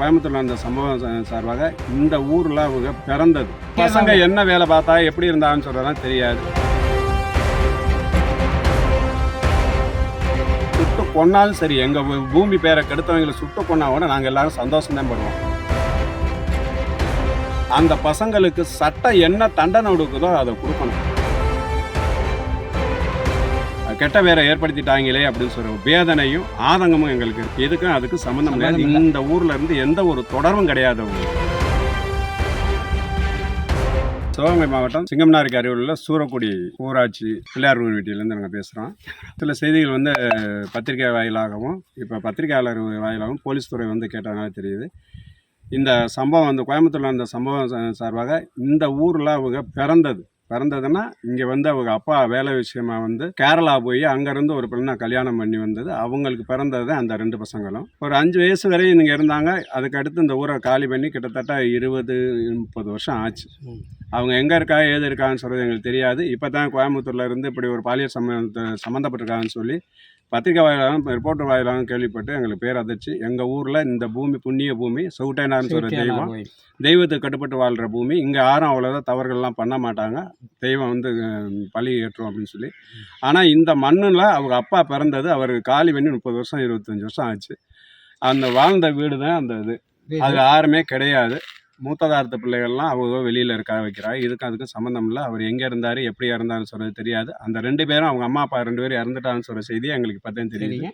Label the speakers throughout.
Speaker 1: கோயம்புத்தூர்ல அந்த சம்பவம் சார்பாக இந்த ஊர்ல அவங்க பிறந்தது. பசங்க என்ன வேலை பார்த்தா எப்படி இருந்தாங்கன்னு சொல்றதெல்லாம் தெரியாது. சுட்டு கொன்னாலும் சரி எங்க பூமி பேரை கெடுத்தவங்களை சுட்டு கொன்னா கூட நாங்க எல்லாரும் சந்தோஷம் தான் படுவோம். அந்த பசங்களுக்கு சட்டம் என்ன தண்டனை கொடுக்குதோ அதை கொடுக்கணும். கெட்ட வேற ஏற்படுத்திட்டாங்களே அப்படின்னு சொல்ற வேதனையும் ஆதங்கமும் எங்களுக்கு இருக்கு. எதுக்கும் அதுக்கு சம்மந்தம் கிடையாது. இந்த ஊர்ல இருந்து எந்த ஒரு தொடர்பும் கிடையாது அவங்களுக்கு சிவகங்கை மாவட்டம் சிங்கம்னாருக்கு அருகில் உள்ள சூரக்குடி ஊராட்சி பிள்ளையார் வீட்டிலேருந்து நாங்கள் பேசுகிறோம் சில செய்திகள் வந்து பத்திரிகை வாயிலாகவும் இப்போ பத்திரிகையாளர் வாயிலாகவும் போலீஸ் துறை வந்து கேட்டதுனால தெரியுது. இந்த சம்பவம் வந்து கோயம்புத்தூர்ல அந்த சம்பவம் சார்பாக இந்த ஊரில் அவங்க பிறந்தது. பிறந்ததுன்னா இங்கே வந்து அவங்க அப்பா வேலை விஷயமா வந்து கேரளா போய் அங்கேருந்து ஒரு பெண்ணை கல்யாணம் பண்ணி வந்தது. அவங்களுக்கு பிறந்தது அந்த ரெண்டு பசங்களும். ஒரு அஞ்சு வயசு வரையும் இங்கே இருந்தாங்க. அதுக்கு அடுத்து இந்த ஊரை காலி பண்ணி கிட்டத்தட்ட இருபது முப்பது வருஷம் ஆச்சு. அவங்க எங்கே இருக்கா ஏது இருக்கான்னு சொல்கிறது எங்களுக்கு தெரியாது. இப்போ தான் கோயம்புத்தூர்ல இருந்து இப்படி ஒரு பாலியல் சம்மந்த சம்மந்தப்பட்டிருக்காங்கன்னு சொல்லி பத்திரிக்கை வாயிலாகவும் ரிப்போர்ட்டர் வாயிலாகவும் கேள்விப்பட்டு எங்களுக்கு பேர் அதிர்ச்சி. எங்கள் ஊரில் இந்த பூமி புண்ணிய பூமி சவுட்டைனார்னு சொல்கிற தெய்வம். தெய்வத்துக்கு கட்டுப்பட்டு வாழ்கிற பூமி. இங்கே யாரும் அவ்வளோதான் தவறுகள்லாம் பண்ண மாட்டாங்க. தெய்வம் வந்து பழி ஏற்றும் அப்படின்னு சொல்லி. ஆனால் இந்த மண்ணில் அவங்க அப்பா பிறந்தது அவர் காலி பண்ணி முப்பது வருஷம் இருபத்தஞ்சி வருஷம் ஆச்சு. அந்த வாழ்ந்த வீடு தான் அந்த இது. அது யாருமே கிடையாது. மூத்ததார்த்த பிள்ளைகள்லாம் அவங்க வெளியில் இருக்க வைக்கிறாங்க. இதுக்கு அதுக்கு சம்மந்தம் இல்லை. அவர் எங்கே இருந்தார் எப்படி இறந்தாருன்னு சொல்கிறது தெரியாது. அந்த ரெண்டு பேரும் அவங்க அம்மா அப்பா ரெண்டு பேரும் இறந்துட்டாங்கன்னு சொல்கிற செய்தி எங்களுக்கு இப்போ தான் தெரியுது.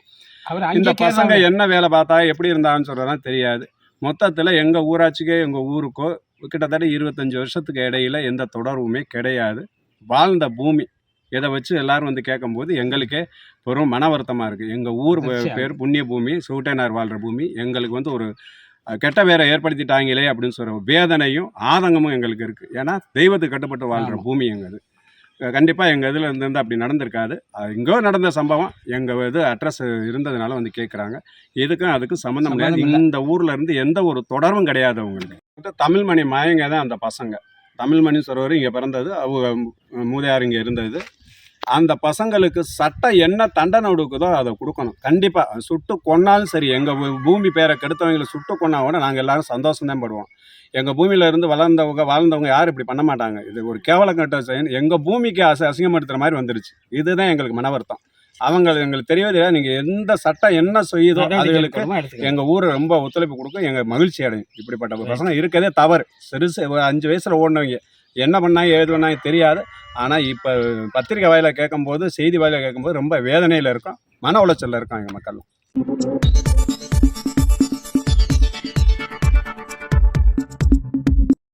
Speaker 1: இந்த பசங்க என்ன வேலை பார்த்தா எப்படி இருந்தாங்கன்னு சொல்கிறதெல்லாம் தெரியாது. மொத்தத்தில் எங்கள் ஊராட்சிக்கோ எங்கள் ஊருக்கோ கிட்டத்தட்ட இருபத்தஞ்சி வருஷத்துக்கு இடையில எந்த தொடர்புமே கிடையாது. வாழ்ந்த பூமி. இதை வச்சு எல்லாரும் வந்து கேட்கும்போது எங்களுக்கே பெரும் மன வருத்தமாக இருக்குது எங்கள் ஊர் பேர் புண்ணிய பூமி சூட்டைனார் வாழ்கிற பூமி. எங்களுக்கு வந்து ஒரு கெட்ட வேரை ஏற்படுத்திட்டாங்களே அப்படின்னு சொல்கிற வேதனையும் ஆதங்கமும் எங்களுக்கு இருக்குது ஏன்னா தெய்வத்துக்கு கட்டுப்பட்டு வாழ்கிற. பூமி எங்கள் கண்டிப்பாக எங்கள் இதில் இருந்து அப்படி நடந்திருக்காது. அது எங்கோ நடந்த சம்பவம் எங்கள் இது அட்ரஸ் இருந்ததுனால வந்து கேட்குறாங்க இதுக்கும் அதுக்கும் சம்மந்தம் கிடையாது. இந்த ஊரில் இருந்து எந்த ஒரு தொடர்பும் கிடையாது அவங்களுக்கு. தமிழ்மணி மயங்க தான் அந்த பசங்க. தமிழ்மணி சொல்றவர் இங்கே பிறந்தது. அவங்க மூதையார் இங்கே இருந்தது. அந்த பசங்களுக்கு சட்டம் என்ன தண்டனை கொடுக்குதோ அதை கொடுக்கணும். கண்டிப்பாக சுட்டு கொன்னாலும் சரி எங்கள் பூமி பேரை கெடுத்தவங்களை சுட்டு கொன்னா கூட நாங்கள் எல்லாரும் சந்தோஷம் தான் படுவோம். எங்கள் பூமியில இருந்து வளர்ந்தவங்க வாழ்ந்தவங்க யாரும் இப்படி பண்ண மாட்டாங்க. இது ஒரு கேவலம் கட்ட செயல். எங்கள் பூமிக்கு அச அசிங்கப்படுத்துகிற மாதிரி வந்துருச்சு. இதுதான் எங்களுக்கு மன வருத்தம் அவங்க எங்களுக்கு தெரியவே தெரியாது நீங்கள் எந்த சட்டம் என்ன செய்யுதோ அதுகளுக்கு எங்கள் ஊர் ரொம்ப ஒத்துழைப்பு கொடுக்கும். எங்கள் மகிழ்ச்சி அடையும். இப்படிப்பட்ட பசங்க இருக்கதே தவறு. சிறுசு ஒரு அஞ்சு வயசில் ஓடினவங்க. என்ன பண்ணாங்க ஏது பண்ணாங்க தெரியாது. ஆனால் இப்போ பத்திரிக்கை வாயில கேட்கும்போது செய்தி வாயில கேட்கும்போது ரொம்ப வேதனையில் இருக்கும் மன உளைச்சலில் இருக்கும் எங்கள் மக்கள்